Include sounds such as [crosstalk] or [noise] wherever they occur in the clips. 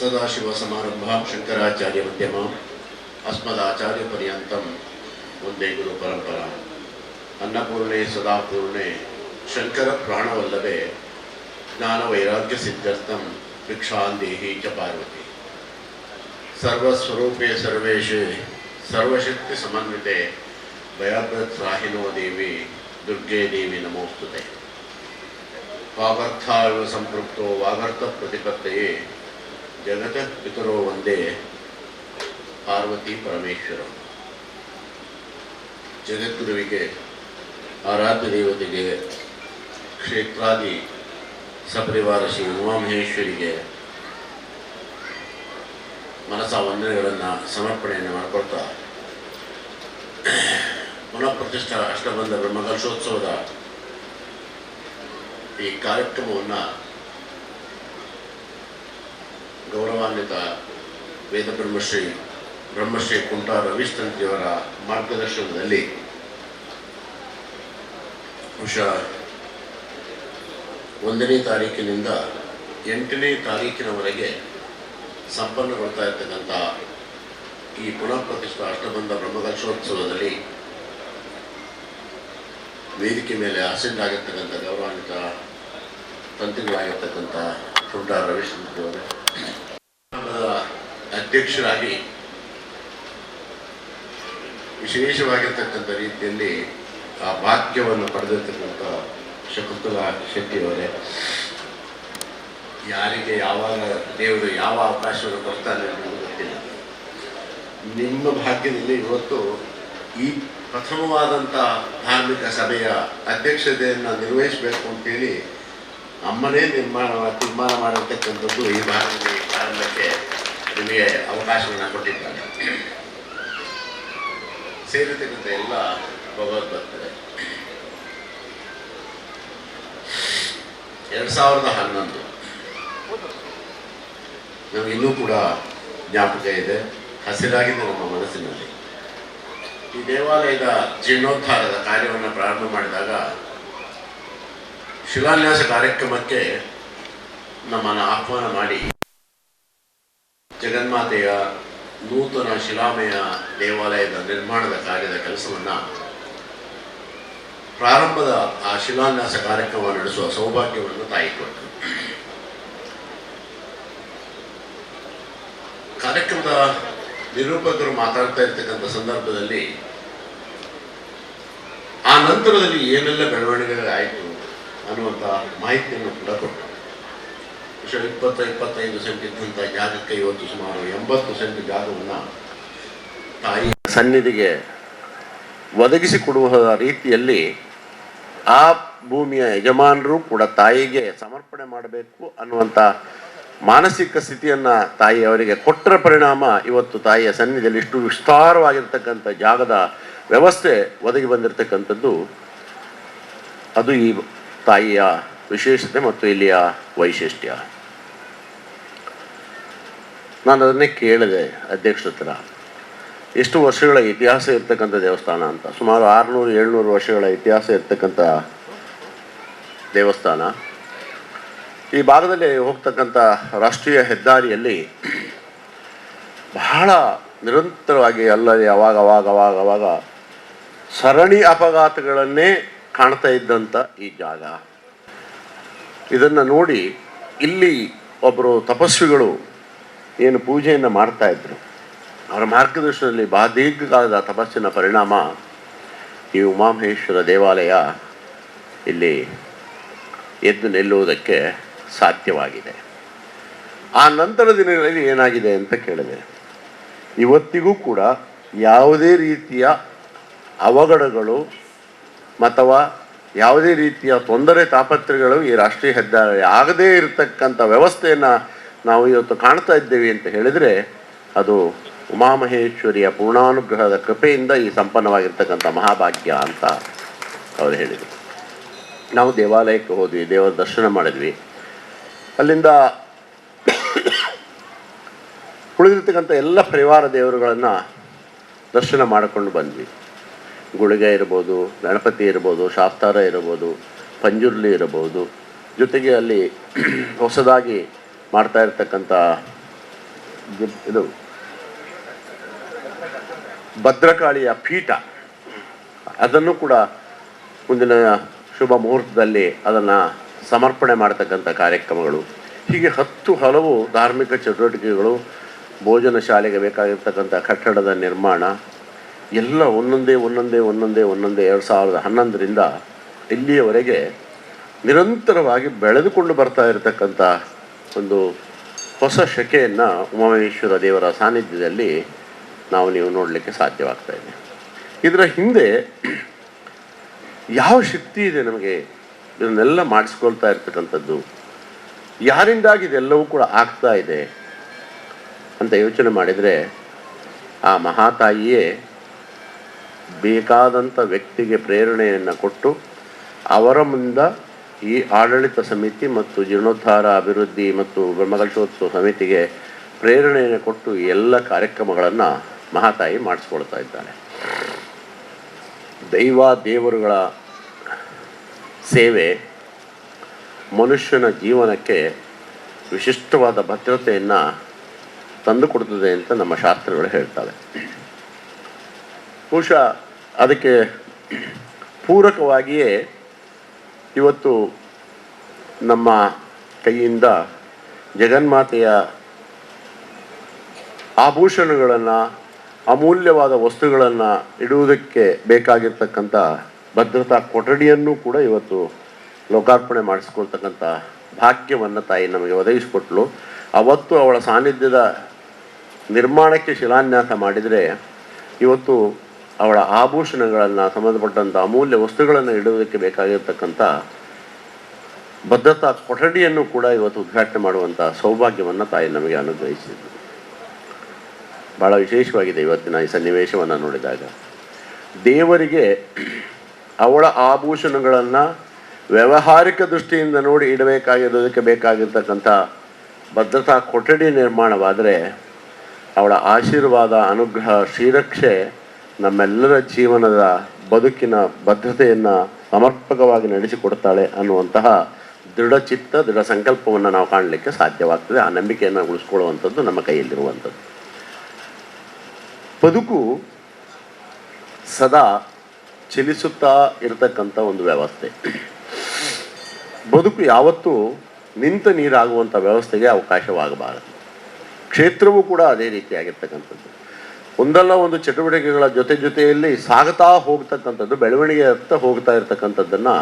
सदाशिव समारंभ शंकराचार्य मध्यम अस्मदाचार्य पर्यतम वंदे गुरु परंपरा अन्नपूर्णे, सदापूर्णे शंकर प्राणवल्लभे ज्ञान वैराग्य सिद्धर्थम भिक्षा देहि च पार्वती। सर्वस्वरूपे सर्वेश सर्वशक्ति समन्विते वयाभृत राहिनो देवी दुर्गे देवी नमोस्तुते वागर्थ संपृक्तो वागर्थ प्रतिपत्ति ಜಗತ ಪಿತರೋ ಒಂದೇ ಪಾರ್ವತಿ ಪರಮೇಶ್ವರ. ಜಗದ್ಗುರುವಿಗೆ ಆರಾಧ್ಯ ದೇವತೆಗೆ ಕ್ಷೇತ್ರಾದಿ ಸಪರಿವಾರ ಶ್ರೀ ಉಮಾಮಹೇಶ್ವರಿಗೆ ಮನಸ ವಂದನೆಗಳನ್ನು, ಸಮರ್ಪಣೆಯನ್ನು ಮಾಡಿಕೊಳ್ತಾ ಪುನಃ ಪ್ರತಿಷ್ಠಾ ಅಷ್ಟಬಂಧ ಬ್ರಹ್ಮಕಲ್ಶೋತ್ಸವದ ಈ ಕಾರ್ಯಕ್ರಮವನ್ನು ಗೌರವಾನ್ವಿತ ವೇದ ಬ್ರಹ್ಮಶ್ರೀ ಬ್ರಹ್ಮಶ್ರೀ ಕುಂಟಾ ರವೀಶ್ ತಂತ್ರಿಯವರ ಮಾರ್ಗದರ್ಶನದಲ್ಲಿ ಬಹುಶಃ ಒಂದನೇ ತಾರೀಕಿನಿಂದ ಎಂಟನೇ ತಾರೀಕಿನವರೆಗೆ ಸಂಪನ್ನಗೊಳ್ತಾ ಇರ್ತಕ್ಕಂಥ ಈ ಪುನಃ ಪ್ರತಿಷ್ಠಾ ಅಷ್ಟಬಂಧ ಬ್ರಹ್ಮಕಲಶೋತ್ಸವದಲ್ಲಿ ವೇದಿಕೆ ಮೇಲೆ ಆಸೀನರಾಗಿರ್ತಕ್ಕಂಥ ಗೌರವಾನ್ವಿತ ತಂತ್ರಿಗಳಾಗಿರ್ತಕ್ಕಂಥ ಕುಂಟ ರವೀಶ್ ತಂತ್ರಿಯವರೇ ಅಧ್ಯಕ್ಷರಾಗಿ ವಿಶೇಷವಾಗಿರ್ತಕ್ಕಂಥ ರೀತಿಯಲ್ಲಿ ಆ ಭಾಗ್ಯವನ್ನು ಪಡೆದಿರ್ತಕ್ಕಂಥ ಶಕುಂತಲಾ ಶೆಟ್ಟಿಯವರೇ. ಯಾರಿಗೆ ಯಾವಾಗ ದೇವರು ಯಾವ ಅವಕಾಶವನ್ನು ಕೊಡ್ತಾನೆ ಅನ್ನೋದು ಗೊತ್ತಿಲ್ಲ. ನಿಮ್ಮ ಭಾಗ್ಯದಲ್ಲಿ ಇವತ್ತು ಈ ಪ್ರಥಮವಾದಂಥ ಧಾರ್ಮಿಕ ಸಭೆಯ ಅಧ್ಯಕ್ಷತೆಯನ್ನು ನಿರ್ವಹಿಸಬೇಕು ಅಂತೇಳಿ ಅಮ್ಮನೇ ನಿರ್ಮಾಣ ತೀರ್ಮಾನ ಮಾಡಿರ್ತಕ್ಕಂಥದ್ದು ಈ ಭಾರತ ಪ್ರಾರಂಭಕ್ಕೆ ನಿಮಗೆ ಅವಕಾಶವನ್ನು ಕೊಟ್ಟಿದ್ದಾರೆ. ಸೇರಿರ್ತಕ್ಕಂಥ ಎಲ್ಲ ಭಗವದ್ಭಕ್ತರೆ ಎರಡು ಸಾವಿರದ ಹನ್ನೊಂದು. ನಮಗಿನ್ನೂ ಕೂಡ ಜ್ಞಾಪಕ ಇದೆ. ಹಸಿರಾಗಿದೆ ನಮ್ಮ ಮನಸ್ಸಿನಲ್ಲಿ. ಈ ದೇವಾಲಯದ ಜೀರ್ಣೋದ್ಧಾರದ ಕಾರ್ಯವನ್ನು ಪ್ರಾರಂಭ ಮಾಡಿದಾಗ ಶಿಲಾನ್ಯಾಸ ಕಾರ್ಯಕ್ರಮಕ್ಕೆ ನಮ್ಮನ್ನು ಆಹ್ವಾನ ಮಾಡಿ ಜಗನ್ಮಾತೆಯ ನೂತನ ಶಿಲಾಮಯ ದೇವಾಲಯದ ನಿರ್ಮಾಣದ ಕಾರ್ಯದ ಕೆಲಸವನ್ನು ಪ್ರಾರಂಭದ ಆ ಶಿಲಾನ್ಯಾಸ ಕಾರ್ಯಕ್ರಮ ನಡೆಸುವ ಸೌಭಾಗ್ಯವನ್ನು ತಾಯಿ ಕೊಟ್ಟರು. ಕಾರ್ಯಕ್ರಮದ ನಿರೂಪಕರು ಮಾತಾಡ್ತಾ ಇರ್ತಕ್ಕಂಥ ಸಂದರ್ಭದಲ್ಲಿ ಆ ನಂತರದಲ್ಲಿ ಏನೆಲ್ಲ ಬೆಳವಣಿಗೆಗಳಾಯಿತು ಅನ್ನುವಂಥ ಮಾಹಿತಿಯನ್ನು ಕೂಡ ಕೊಟ್ಟರು. ವಿಶ್ವ ಇಪ್ಪತ್ತ, ಇಪ್ಪತ್ತೈದು ಸೆಂಟ್ ಇದ್ದಂಥ ಜಾಗಕ್ಕೆ ಇವತ್ತು ಸುಮಾರು ಎಂಬತ್ತು ಸೆಂಟ್ ಜಾಗವನ್ನು ತಾಯಿ ಸನ್ನಿಧಿಗೆ ಒದಗಿಸಿಕೊಡುವ ರೀತಿಯಲ್ಲಿ ಆ ಭೂಮಿಯ ಯಜಮಾನರು ಕೂಡ ತಾಯಿಗೆ ಸಮರ್ಪಣೆ ಮಾಡಬೇಕು ಅನ್ನುವಂಥ ಮಾನಸಿಕ ಸ್ಥಿತಿಯನ್ನು ತಾಯಿ ಅವರಿಗೆ ಕೊಟ್ಟರ ಪರಿಣಾಮ ಇವತ್ತು ತಾಯಿಯ ಸನ್ನಿಧಿಯಲ್ಲಿ ಇಷ್ಟು ವಿಸ್ತಾರವಾಗಿರ್ತಕ್ಕಂಥ ಜಾಗದ ವ್ಯವಸ್ಥೆ ಒದಗಿ ಬಂದಿರತಕ್ಕಂಥದ್ದು. ಅದು ಈ ತಾಯಿಯ ವಿಶೇಷತೆ ಮತ್ತು ಇಲ್ಲಿಯ ವೈಶಿಷ್ಟ್ಯ. ನಾನು ಅದನ್ನೇ ಕೇಳಿದೆ ಅಧ್ಯಕ್ಷರ ಹತ್ರ. ಎಷ್ಟು ವರ್ಷಗಳ ಇತಿಹಾಸ ಇರ್ತಕ್ಕಂಥ ದೇವಸ್ಥಾನ ಅಂತ, ಸುಮಾರು ಆರುನೂರು, ಏಳ್ನೂರು ವರ್ಷಗಳ ಇತಿಹಾಸ ಇರ್ತಕ್ಕಂಥ ದೇವಸ್ಥಾನ. ಈ ಭಾಗದಲ್ಲಿ ಹೋಗ್ತಕ್ಕಂಥ ರಾಷ್ಟ್ರೀಯ ಹೆದ್ದಾರಿಯಲ್ಲಿ ಬಹಳ ನಿರಂತರವಾಗಿ ಅಲ್ಲದೆ ಅವಾಗ ಅವಾಗ ಅವಾಗ ಅವಾಗ ಸರಣಿ ಅಪಘಾತಗಳನ್ನೇ ಕಾಣ್ತಾ ಇದ್ದಂಥ ಈ ಜಾಗ. ಇದನ್ನು ನೋಡಿ ಇಲ್ಲಿ ಒಬ್ಬರು ತಪಸ್ವಿಗಳು ಏನು ಪೂಜೆಯನ್ನು ಮಾಡ್ತಾ ಇದ್ರು. ಅವರ ಮಾರ್ಗದರ್ಶನದಲ್ಲಿ ಬಹಳ ದೀರ್ಘಕಾಲದ ತಪಸ್ಸಿನ ಪರಿಣಾಮ ಈ ಉಮಾಮಹೇಶ್ವರ ದೇವಾಲಯ ಇಲ್ಲಿ ಎದ್ದು ನಿಲ್ಲುವುದಕ್ಕೆ ಸಾಧ್ಯವಾಗಿದೆ. ಆ ನಂತರ ದಿನಗಳಲ್ಲಿ ಏನಾಗಿದೆ ಅಂತ ಕೇಳಿದೆ. ಇವತ್ತಿಗೂ ಕೂಡ ಯಾವುದೇ ರೀತಿಯ ಅವಘಡಗಳು ಅಥವಾ ಯಾವುದೇ ರೀತಿಯ ತೊಂದರೆ ತಾಪತ್ರಗಳು ಈ ರಾಷ್ಟ್ರೀಯ ಹೆದ್ದಾರಿ ಆಗದೇ ಇರತಕ್ಕಂಥ ವ್ಯವಸ್ಥೆಯನ್ನು ನಾವು ಇವತ್ತು ಕಾಣ್ತಾ ಇದ್ದೇವೆ ಅಂತ ಹೇಳಿದರೆ ಅದು ಉಮಾಮಹೇಶ್ವರಿಯ ಪೂರ್ಣಾನುಗ್ರಹದ ಕೃಪೆಯಿಂದ ಈ ಸಂಪನ್ನವಾಗಿರ್ತಕ್ಕಂಥ ಮಹಾಭಾಗ್ಯ ಅಂತ ಅವರು ಹೇಳಿದರು. ನಾವು ದೇವಾಲಯಕ್ಕೆ ಹೋದ್ವಿ, ದೇವರ ದರ್ಶನ ಮಾಡಿದ್ವಿ. ಅಲ್ಲಿಂದ ಉಳಿದಿರ್ತಕ್ಕಂಥ ಎಲ್ಲ ಪರಿವಾರ ದೇವರುಗಳನ್ನು ದರ್ಶನ ಮಾಡಿಕೊಂಡು ಬಂದ್ವಿ. ಗುಳಿಗೆ ಇರ್ಬೋದು, ಗಣಪತಿ ಇರ್ಬೋದು ಶಾಸ್ತಾರ ಇರ್ಬೋದು, ಪಂಜುರ್ಲಿ ಇರಬಹುದು ಜೊತೆಗೆ ಅಲ್ಲಿ [clears throat] ಹೊಸದಾಗಿ ಮಾಡ್ತಾ ಇರ್ತಕ್ಕಂಥ ಇದು ಭದ್ರಕಾಳಿಯ ಪೀಠ. ಅದನ್ನು ಕೂಡ ಮುಂದಿನ ಶುಭ ಮುಹೂರ್ತದಲ್ಲಿ ಅದನ್ನು ಸಮರ್ಪಣೆ ಮಾಡ್ತಕ್ಕಂಥ ಕಾರ್ಯಕ್ರಮಗಳು. ಹೀಗೆ ಹತ್ತು ಹಲವು ಧಾರ್ಮಿಕ ಚಟುವಟಿಕೆಗಳು ಭೋಜನ ಶಾಲೆಗೆ ಬೇಕಾಗಿರ್ತಕ್ಕಂಥ ಕಟ್ಟಡದ ನಿರ್ಮಾಣ ಎಲ್ಲ ಒಂದೊಂದೇ ಒಂದೊಂದೇ ಒಂದೊಂದೇ ಒಂದೊಂದೇ ಎರಡು ಸಾವಿರದ ಹನ್ನೊಂದರಿಂದ ಇಲ್ಲಿಯವರೆಗೆ ನಿರಂತರವಾಗಿ ಬೆಳೆದುಕೊಂಡು ಬರ್ತಾ ಇರತಕ್ಕಂಥ ಒಂದು ಹೊಸ ಶಕೆಯನ್ನು ಉಮಾಮಹೇಶ್ವರ ದೇವರ ಸಾನ್ನಿಧ್ಯದಲ್ಲಿ ನಾವು ನೀವು ನೋಡಲಿಕ್ಕೆ ಸಾಧ್ಯವಾಗ್ತಾ ಇದೆ. ಇದರ ಹಿಂದೆ ಯಾವ ಶಕ್ತಿ ಇದೆ ನಮಗೆ? ಇದನ್ನೆಲ್ಲ ಮಾಡಿಸ್ಕೊಳ್ತಾ ಇರ್ತಕ್ಕಂಥದ್ದು. ಯಾರಿಂದಾಗಿ ಇದೆಲ್ಲವೂ ಕೂಡ ಆಗ್ತಾ ಇದೆ ಅಂತ ಯೋಚನೆ ಮಾಡಿದರೆ ಆ ಮಹಾತಾಯಿಯೇ ಬೇಕಾದಂಥ ವ್ಯಕ್ತಿಗೆ ಪ್ರೇರಣೆಯನ್ನು ಕೊಟ್ಟು ಅವರ ಮುಂದೆ ಈ ಆಡಳಿತ ಸಮಿತಿ ಮತ್ತು ಜೀರ್ಣೋದ್ಧಾರ ಅಭಿವೃದ್ಧಿ ಮತ್ತು ಬ್ರಹ್ಮಕಲ್ಪೋತ್ಸವ ಸಮಿತಿಗೆ ಪ್ರೇರಣೆಯನ್ನು ಕೊಟ್ಟು ಎಲ್ಲ ಕಾರ್ಯಕ್ರಮಗಳನ್ನು ಮಹಾತಾಯಿ ಮಾಡಿಸ್ಕೊಳ್ತಾ ಇದ್ದಾರೆ. ದೈವ ದೇವರುಗಳ ಸೇವೆ ಮನುಷ್ಯನ ಜೀವನಕ್ಕೆ ವಿಶಿಷ್ಟವಾದ ಭದ್ರತೆಯನ್ನು ತಂದುಕೊಡ್ತದೆ ಅಂತ ನಮ್ಮ ಶಾಸ್ತ್ರಗಳು ಹೇಳ್ತವೆ. ಬಹುಶಃ ಅದಕ್ಕೆ ಪೂರಕವಾಗಿಯೇ ಇವತ್ತು ನಮ್ಮ ಕೈಯಿಂದ ಜಗನ್ಮಾತೆಯ ಆಭೂಷಣಗಳನ್ನು, ಅಮೂಲ್ಯವಾದ ವಸ್ತುಗಳನ್ನು ಇಡುವುದಕ್ಕೆ ಬೇಕಾಗಿರ್ತಕ್ಕಂಥ ಭದ್ರತಾ ಕೊಠಡಿಯನ್ನು ಕೂಡ ಇವತ್ತು ಲೋಕಾರ್ಪಣೆ ಮಾಡಿಸ್ಕೊಳ್ತಕ್ಕಂಥ ಭಾಗ್ಯವನ್ನು ತಾಯಿ ನಮಗೆ ಒದಗಿಸಿಕೊಟ್ಲು. ಅವತ್ತು ಅವಳ ಸಾನ್ನಿಧ್ಯದ ನಿರ್ಮಾಣಕ್ಕೆ ಶಿಲಾನ್ಯಾಸ ಮಾಡಿದರೆ ಇವತ್ತು ಅವಳ ಆಭೂಷಣಗಳನ್ನು ಸಂಬಂಧಪಟ್ಟಂಥ ಅಮೂಲ್ಯ ವಸ್ತುಗಳನ್ನು ಇಡುವುದಕ್ಕೆ ಬೇಕಾಗಿರ್ತಕ್ಕಂಥ ಭದ್ರತಾ ಕೊಠಡಿಯನ್ನು ಕೂಡ ಇವತ್ತು ಉದ್ಘಾಟನೆ ಮಾಡುವಂಥ ಸೌಭಾಗ್ಯವನ್ನು ತಾಯಿ ನಮಗೆ ಅನುಗ್ರಹಿಸಿದ್ದು ಬಹಳ ವಿಶೇಷವಾಗಿದೆ ಇವತ್ತಿನ ಈ ಸನ್ನಿವೇಶವನ್ನು ನೋಡಿದಾಗ. ದೇವರಿಗೆ ಅವಳ ಆಭೂಷಣಗಳನ್ನು ವ್ಯಾವಹಾರಿಕ ದೃಷ್ಟಿಯಿಂದ ನೋಡಿ ಇಡಬೇಕಾಗಿರೋದಕ್ಕೆ ಬೇಕಾಗಿರ್ತಕ್ಕಂಥ ಭದ್ರತಾ ಕೊಠಡಿ ನಿರ್ಮಾಣವಾದರೆ ಅವಳ ಆಶೀರ್ವಾದ, ಅನುಗ್ರಹ ಶ್ರೀರಕ್ಷೆ ನಮ್ಮೆಲ್ಲರ ಜೀವನದ ಬದುಕಿನ ಬದ್ಧತೆಯನ್ನು ಸಮರ್ಪಕವಾಗಿ ನಡೆಸಿಕೊಡ್ತಾಳೆ ಅನ್ನುವಂತಹ ದೃಢಚಿತ್ತ ದೃಢ ಸಂಕಲ್ಪವನ್ನು ನಾವು ಕಾಣಲಿಕ್ಕೆ ಸಾಧ್ಯವಾಗ್ತದೆ. ಆ ನಂಬಿಕೆಯನ್ನು ಉಳಿಸ್ಕೊಳ್ಳುವಂಥದ್ದು ನಮ್ಮ ಕೈಯಲ್ಲಿರುವಂಥದ್ದು. ಬದುಕು ಸದಾ ಚಲಿಸುತ್ತಾ ಇರತಕ್ಕಂಥ ಒಂದು ವ್ಯವಸ್ಥೆ. ಬದುಕು ಯಾವತ್ತೂ ನಿಂತ ನೀರಾಗುವಂಥ ವ್ಯವಸ್ಥೆಗೆ ಅವಕಾಶವಾಗಬಾರದು. ಕ್ಷೇತ್ರವೂ ಕೂಡ ಅದೇ ರೀತಿಯಾಗಿರ್ತಕ್ಕಂಥದ್ದು. ಒಂದಲ್ಲ ಒಂದು ಚಟುವಟಿಕೆಗಳ ಜೊತೆ ಜೊತೆಯಲ್ಲಿ ಸಾಗತಾ ಹೋಗ್ತಕ್ಕಂಥದ್ದು, ಬೆಳವಣಿಗೆ ಹತ್ತ ಹೋಗ್ತಾ ಇರತಕ್ಕಂಥದ್ದನ್ನು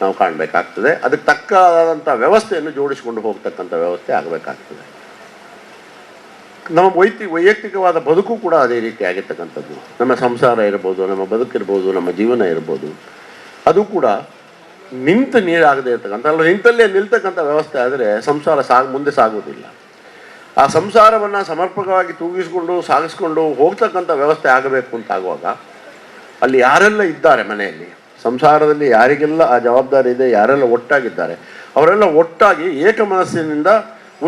ನಾವು ಕಾಣಬೇಕಾಗ್ತದೆ. ಅದಕ್ಕೆ ತಕ್ಕಾದಂಥ ವ್ಯವಸ್ಥೆಯನ್ನು ಜೋಡಿಸಿಕೊಂಡು ಹೋಗ್ತಕ್ಕಂಥ ವ್ಯವಸ್ಥೆ ಆಗಬೇಕಾಗ್ತದೆ. ನಮ್ಮ ವೈತಿ, ವೈಯಕ್ತಿಕವಾದ ಬದುಕು ಕೂಡ ಅದೇ ರೀತಿ ಆಗಿರ್ತಕ್ಕಂಥದ್ದು. ನಮ್ಮ ಸಂಸಾರ ಇರ್ಬೋದು, ನಮ್ಮ ಬದುಕಿರ್ಬೋದು, ನಮ್ಮ ಜೀವನ ಇರ್ಬೋದು. ಅದು ಕೂಡ ನಿಂತ ನೀರಾಗದೇ ಇರ್ತಕ್ಕಂಥ, ಅಲ್ಲ, ನಿಂತಲ್ಲೇ ನಿಲ್ತಕ್ಕಂಥ ವ್ಯವಸ್ಥೆ ಆದರೆ ಸಂಸಾರ ಸಾಗ, ಮುಂದೆ ಸಾಗುವುದಿಲ್ಲ. ಆ ಸಂಸಾರವನ್ನು ಸಮರ್ಪಕವಾಗಿ ತೂಗಿಸಿಕೊಂಡು, ಸಾಗಿಸ್ಕೊಂಡು ಹೋಗ್ತಕ್ಕಂಥ ವ್ಯವಸ್ಥೆ ಆಗಬೇಕು ಅಂತ ಆಗುವಾಗ ಅಲ್ಲಿ ಯಾರೆಲ್ಲ ಇದ್ದಾರೆ ಮನೆಯಲ್ಲಿ? ಸಂಸಾರದಲ್ಲಿ ಯಾರಿಗೆಲ್ಲ ಆ ಜವಾಬ್ದಾರಿ ಇದೆ, ಯಾರೆಲ್ಲ ಒಟ್ಟಾಗಿದ್ದಾರೆ? ಅವರೆಲ್ಲ ಒಟ್ಟಾಗಿ ಏಕ ಮನಸ್ಸಿನಿಂದ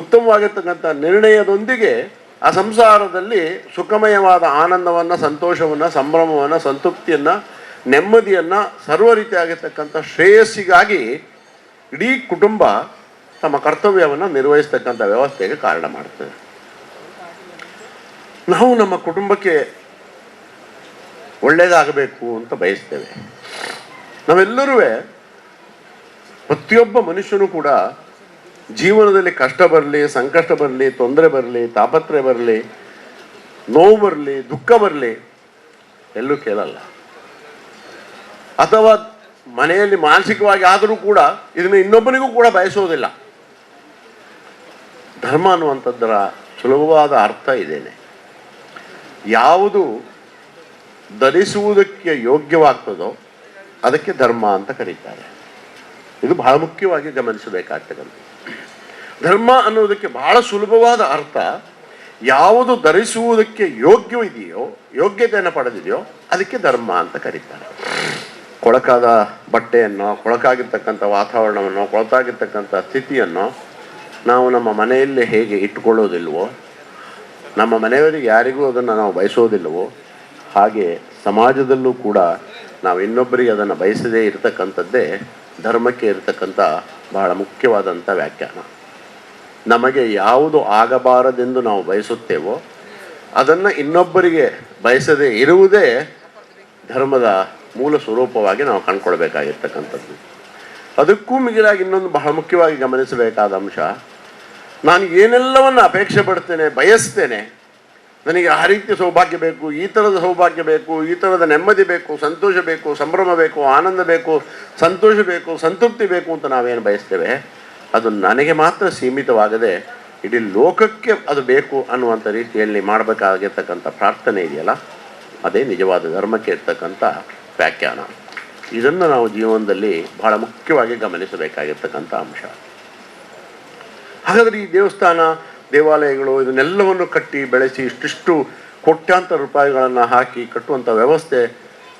ಉತ್ತಮವಾಗಿರ್ತಕ್ಕಂಥ ನಿರ್ಣಯದೊಂದಿಗೆ ಆ ಸಂಸಾರದಲ್ಲಿ ಸುಖಮಯವಾದ ಆನಂದವನ್ನು, ಸಂತೋಷವನ್ನು, ಸಂಭ್ರಮವನ್ನು, ಸಂತೃಪ್ತಿಯನ್ನು, ನೆಮ್ಮದಿಯನ್ನು, ಸರ್ವ ರೀತಿಯಾಗಿರ್ತಕ್ಕಂಥ ಶ್ರೇಯಸ್ಸಿಗಾಗಿ ಇಡೀ ಕುಟುಂಬ ತಮ್ಮ ಕರ್ತವ್ಯವನ್ನು ನಿರ್ವಹಿಸ್ತಕ್ಕಂಥ ವ್ಯವಸ್ಥೆಗೆ ಕಾರಣ ಮಾಡ್ತದೆ ನಾವು ನಮ್ಮ ಕುಟುಂಬಕ್ಕೆ ಒಳ್ಳೆಯದಾಗಬೇಕು ಅಂತ ಬಯಸ್ತೇವೆ. ನಾವೆಲ್ಲರೂ ಪ್ರತಿಯೊಬ್ಬ ಮನುಷ್ಯನೂ ಕೂಡ ಜೀವನದಲ್ಲಿ ಕಷ್ಟ ಬರಲಿ, ಸಂಕಷ್ಟ ಬರಲಿ, ತೊಂದರೆ ಬರಲಿ ತಾಪತ್ರೆ ಬರಲಿ, ನೋವು ಬರಲಿ, ದುಃಖ ಬರಲಿ, ಎಲ್ಲೂ ಕೇಳಲ್ಲ. ಅಥವಾ ಮನೆಯಲ್ಲಿ ಮಾನಸಿಕವಾಗಿ ಆದರೂ ಕೂಡ ಇದನ್ನು ಇನ್ನೊಬ್ಬನಿಗೂ ಕೂಡ ಬಯಸೋದಿಲ್ಲ. ಧರ್ಮ ಅನ್ನುವಂಥದ್ದರ ಸುಲಭವಾದ ಅರ್ಥ ಇದೇನೆ. ಯಾವುದು ಧರಿಸುವುದಕ್ಕೆ ಯೋಗ್ಯವಾಗ್ತದೋ ಅದಕ್ಕೆ ಧರ್ಮ ಅಂತ ಕರೀತಾರೆ. ಇದು ಬಹಳ ಮುಖ್ಯವಾಗಿ ಗಮನಿಸಬೇಕಾಗ್ತಕ್ಕಂಥದ್ದು. ಧರ್ಮ ಅನ್ನೋದಕ್ಕೆ ಬಹಳ ಸುಲಭವಾದ ಅರ್ಥ ಯಾವುದು ಧರಿಸುವುದಕ್ಕೆ ಯೋಗ್ಯವಿದೆಯೋ, ಯೋಗ್ಯತೆಯನ್ನು ಪಡೆದಿದೆಯೋ ಅದಕ್ಕೆ ಧರ್ಮ ಅಂತ ಕರೀತಾರೆ. ಕೊಳಕಾದ ಬಟ್ಟೆಯನ್ನು, ಕೊಳಕಾಗಿರ್ತಕ್ಕಂಥ ವಾತಾವರಣವನ್ನು ಕೊಳತಾಗಿರ್ತಕ್ಕಂಥ ಸ್ಥಿತಿಯನ್ನು ನಾವು ನಮ್ಮ ಮನೆಯಲ್ಲಿ ಹೇಗೆ ಇಟ್ಟುಕೊಳ್ಳೋದಿಲ್ವೋ ನಮ್ಮ ಮನೆಯವರಿಗೆ ಯಾರಿಗೂ ಅದನ್ನು ನಾವು ಬಯಸೋದಿಲ್ಲವೋ ಹಾಗೆ ಸಮಾಜದಲ್ಲೂ ಕೂಡ ನಾವು ಇನ್ನೊಬ್ಬರಿಗೆ ಅದನ್ನು ಬಯಸದೇ ಇರತಕ್ಕಂಥದ್ದೇ ಧರ್ಮಕ್ಕೆ ಇರತಕ್ಕಂಥ ಬಹಳ ಮುಖ್ಯವಾದಂಥ ವ್ಯಾಖ್ಯಾನ. ನಮಗೆ ಯಾವುದು ಆಗಬಾರದೆಂದು ನಾವು ಬಯಸುತ್ತೇವೋ, ಅದನ್ನು ಇನ್ನೊಬ್ಬರಿಗೆ ಬಯಸದೇ ಇರುವುದೇ ಧರ್ಮದ ಮೂಲ ಸ್ವರೂಪವಾಗಿ ನಾವು ಕಂಡುಕೊಳ್ಬೇಕಾಗಿರ್ತಕ್ಕಂಥದ್ದು. ಅದಕ್ಕೂ ಮಿಗಿಲಾಗಿ ಇನ್ನೊಂದು ಬಹಳ ಮುಖ್ಯವಾಗಿ ಗಮನಿಸಬೇಕಾದ ಅಂಶ ನಾನು ಏನೆಲ್ಲವನ್ನು ಅಪೇಕ್ಷೆ ಪಡ್ತೇನೆ, ಬಯಸ್ತೇನೆ, ನನಗೆ ಆ ರೀತಿ ಸೌಭಾಗ್ಯ ಬೇಕು, ಈ ಥರದ ಸೌಭಾಗ್ಯ ಬೇಕು, ಈ ಥರದ ನೆಮ್ಮದಿ ಬೇಕು, ಸಂತೋಷ ಬೇಕು, ಸಂಭ್ರಮ ಬೇಕು, ಆನಂದ ಬೇಕು, ಸಂತೋಷ ಬೇಕು, ಸಂತೃಪ್ತಿ ಬೇಕು ಅಂತ ನಾವೇನು ಬಯಸ್ತೇವೆ? ಅದು ನನಗೆ ಮಾತ್ರ ಸೀಮಿತವಾಗದೆ ಇಡೀ ಲೋಕಕ್ಕೆ ಅದು ಬೇಕು ಅನ್ನುವಂಥ ರೀತಿಯಲ್ಲಿ ಮಾಡಬೇಕಾಗಿರ್ತಕ್ಕಂಥ ಪ್ರಾರ್ಥನೆ ಇದೆಯಲ್ಲ? ಅದೇ ನಿಜವಾದ ಧರ್ಮಕ್ಕೆ ಇರ್ತಕ್ಕಂಥ ವ್ಯಾಖ್ಯಾನ. ಇದನ್ನು ನಾವು ಜೀವನದಲ್ಲಿ ಬಹಳ ಮುಖ್ಯವಾಗಿ ಗಮನಿಸಬೇಕಾಗಿರ್ತಕ್ಕಂಥ ಅಂಶ. ಹಾಗಾದರೆ ಈ ದೇವಸ್ಥಾನ, ದೇವಾಲಯಗಳು ಇದನ್ನೆಲ್ಲವನ್ನು ಕಟ್ಟಿ ಬೆಳೆಸಿ ಇಷ್ಟಿಷ್ಟು ಕೋಟ್ಯಾಂತರ ರೂಪಾಯಿಗಳನ್ನು ಹಾಕಿ ಕಟ್ಟುವಂಥ ವ್ಯವಸ್ಥೆ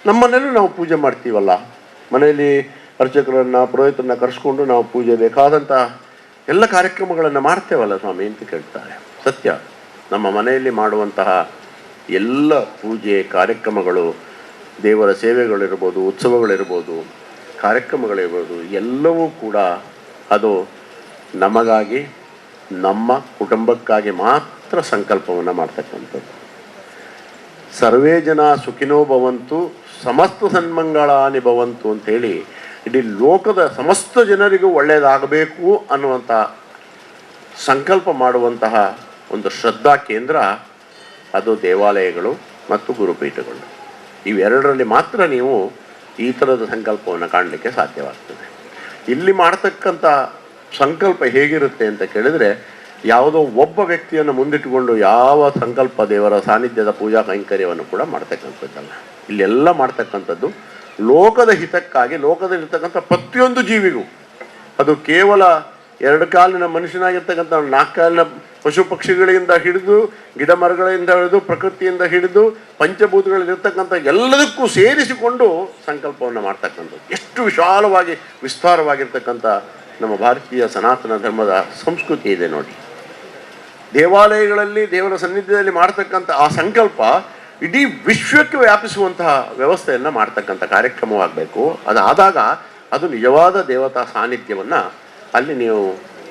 ನಮ್ಮನೆಯಲ್ಲೂ ನಾವು ಪೂಜೆ ಮಾಡ್ತೀವಲ್ಲ. ಮನೆಯಲ್ಲಿ ಅರ್ಚಕರನ್ನು, ಪುರೋಹಿತರನ್ನ ಕರೆಸ್ಕೊಂಡು ನಾವು ಪೂಜೆ ಬೇಕಾದಂಥ ಎಲ್ಲ ಕಾರ್ಯಕ್ರಮಗಳನ್ನು ಮಾಡ್ತೇವಲ್ಲ ಸ್ವಾಮಿ ಅಂತ ಕೇಳ್ತಾರೆ. ಸತ್ಯ. ನಮ್ಮ ಮನೆಯಲ್ಲಿ ಮಾಡುವಂತಹ ಎಲ್ಲ ಪೂಜೆ ಕಾರ್ಯಕ್ರಮಗಳು, ದೇವರ ಸೇವೆಗಳಿರ್ಬೋದು, ಉತ್ಸವಗಳಿರ್ಬೋದು, ಕಾರ್ಯಕ್ರಮಗಳಿರ್ಬೋದು, ಎಲ್ಲವೂ ಕೂಡ ಅದು ನಮಗಾಗಿ ನಮ್ಮ ಕುಟುಂಬಕ್ಕಾಗಿ ಮಾತ್ರ ಸಂಕಲ್ಪವನ್ನು ಮಾಡ್ತಕ್ಕಂಥದ್ದು. ಸರ್ವೇ ಜನ ಸುಖಿನೋ ಭವಂತು, ಸಮಸ್ತ ಸನ್ಮಂಗಳಾನಿ ಭವಂತು ಅಂತೇಳಿ ಇಡೀ ಲೋಕದ ಸಮಸ್ತ ಜನರಿಗೂ ಒಳ್ಳೆಯದಾಗಬೇಕು ಅನ್ನುವಂಥ ಸಂಕಲ್ಪ ಮಾಡುವಂತಹ ಒಂದು ಶ್ರದ್ಧಾ ಕೇಂದ್ರ ಅದು ದೇವಾಲಯಗಳು ಮತ್ತು ಗುರುಪೀಠಗಳು. ಇವೆರಡರಲ್ಲಿ ಮಾತ್ರ ನೀವು ಈ ಥರದ ಸಂಕಲ್ಪವನ್ನು ಕಾಣಲಿಕ್ಕೆ ಸಾಧ್ಯವಾಗ್ತದೆ. ಇಲ್ಲಿ ಮಾಡ್ತಕ್ಕಂಥ ಸಂಕಲ್ಪ ಹೇಗಿರುತ್ತೆ ಅಂತ ಕೇಳಿದರೆ, ಯಾವುದೋ ಒಬ್ಬ ವ್ಯಕ್ತಿಯನ್ನು ಮುಂದಿಟ್ಟುಕೊಂಡು ಯಾವ ಸಂಕಲ್ಪ ದೇವರ ಸಾನ್ನಿಧ್ಯದ ಪೂಜಾ ಕೈಂಕರ್ಯವನ್ನು ಕೂಡ ಮಾಡ್ತಕ್ಕಂಥದ್ದಲ್ಲ. ಇಲ್ಲೆಲ್ಲ ಮಾಡ್ತಕ್ಕಂಥದ್ದು ಲೋಕದ ಹಿತಕ್ಕಾಗಿ ಲೋಕದಲ್ಲಿರ್ತಕ್ಕಂಥ ಪ್ರತಿಯೊಂದು ಜೀವಿಗೂ. ಅದು ಕೇವಲ ಎರಡು ಕಾಲಿನ ಮನುಷ್ಯನಾಗಿರ್ತಕ್ಕಂಥ ನಾಲ್ಕು ಕಾಲಿನ ಪಶು ಪಕ್ಷಿಗಳಿಂದ ಹಿಡಿದು, ಗಿಡ ಮರಗಳಿಂದ ಹಿಡಿದು, ಪ್ರಕೃತಿಯಿಂದ ಹಿಡಿದು ಪಂಚಭೂತಗಳಲ್ಲಿರ್ತಕ್ಕಂಥ ಎಲ್ಲದಕ್ಕೂ ಸೇರಿಸಿಕೊಂಡು ಸಂಕಲ್ಪವನ್ನು ಮಾಡ್ತಕ್ಕಂಥದ್ದು. ಎಷ್ಟು ವಿಶಾಲವಾಗಿ, ವಿಸ್ತಾರವಾಗಿರ್ತಕ್ಕಂಥ ನಮ್ಮ ಭಾರತೀಯ ಸನಾತನ ಧರ್ಮದ ಸಂಸ್ಕೃತಿ ಇದೆ ನೋಡಿ. ದೇವಾಲಯಗಳಲ್ಲಿ, ದೇವರ ಸನ್ನಿಧಿಯಲ್ಲಿ ಮಾಡ್ತಕ್ಕಂಥ ಆ ಸಂಕಲ್ಪ ಇಡೀ ವಿಶ್ವಕ್ಕೆ ವ್ಯಾಪಿಸುವಂತಹ ವ್ಯವಸ್ಥೆಯನ್ನು ಮಾಡ್ತಕ್ಕಂಥ ಕಾರ್ಯಕ್ರಮವಾಗಬೇಕು. ಅದಾದಾಗ ಅದು ನಿಜವಾದ ದೇವತಾ ಸಾನ್ನಿಧ್ಯವನ್ನು ಅಲ್ಲಿ ನೀವು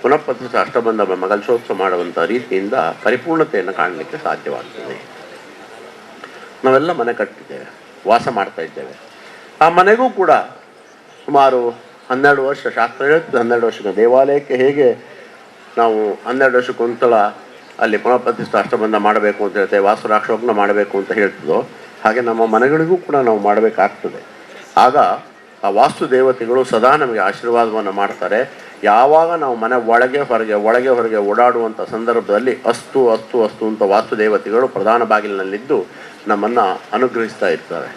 ಪುನಃಪತ್ರ ಅಷ್ಟಬಂಧ ಮಗಲ್ಸೋತ್ಸವ ಮಾಡುವಂಥ ರೀತಿಯಿಂದ ಪರಿಪೂರ್ಣತೆಯನ್ನು ಕಾಣಲಿಕ್ಕೆ ಸಾಧ್ಯವಾಗ್ತದೆ. ನಾವೆಲ್ಲ ಮನೆ ಕಟ್ಟಿದ್ದೇವೆ, ವಾಸ ಮಾಡ್ತಾ ಇದ್ದೇವೆ. ಆ ಮನೆಗೂ ಕೂಡ ಸುಮಾರು ಹನ್ನೆರಡು ವರ್ಷ ಶಾಸ್ತ್ರ ಹೇಳ್ತದೆ ಹನ್ನೆರಡು ವರ್ಷಕ್ಕೆ ದೇವಾಲಯಕ್ಕೆ ಹೇಗೆ ನಾವು ಹನ್ನೆರಡು ವರ್ಷಕ್ಕೊಂದ್ಸಲ ಅಲ್ಲಿ ಪುನಃಪ್ರತಿಷ್ಠ ಅಷ್ಟಬಂಧ ಮಾಡಬೇಕು ಅಂತ ಹೇಳ್ತೇವೆ, ವಾಸುರಾಕ್ಷೋಗ್ನ ಮಾಡಬೇಕು ಅಂತ ಹೇಳ್ತದೋ, ಹಾಗೆ ನಮ್ಮ ಮನೆಗಳಿಗೂ ಕೂಡ ನಾವು ಮಾಡಬೇಕಾಗ್ತದೆ. ಆಗ ಆ ವಾಸ್ತು ದೇವತೆಗಳು ಸದಾ ನಮಗೆ ಆಶೀರ್ವಾದವನ್ನು ಮಾಡ್ತಾರೆ. ಯಾವಾಗ ನಾವು ಮನೆ ಒಳಗೆ, ಹೊರಗೆ ಒಳಗೆ, ಹೊರಗೆ ಓಡಾಡುವಂಥ ಸಂದರ್ಭದಲ್ಲಿ ಅಸ್ತು ಅಸ್ತು ಅಸ್ತು ಅಂತ ವಾಸ್ತು ದೇವತೆಗಳು ಪ್ರಧಾನ ಬಾಗಿಲಿನಲ್ಲಿದ್ದು ನಮ್ಮನ್ನು ಅನುಗ್ರಹಿಸ್ತಾ ಇರ್ತಾರೆ.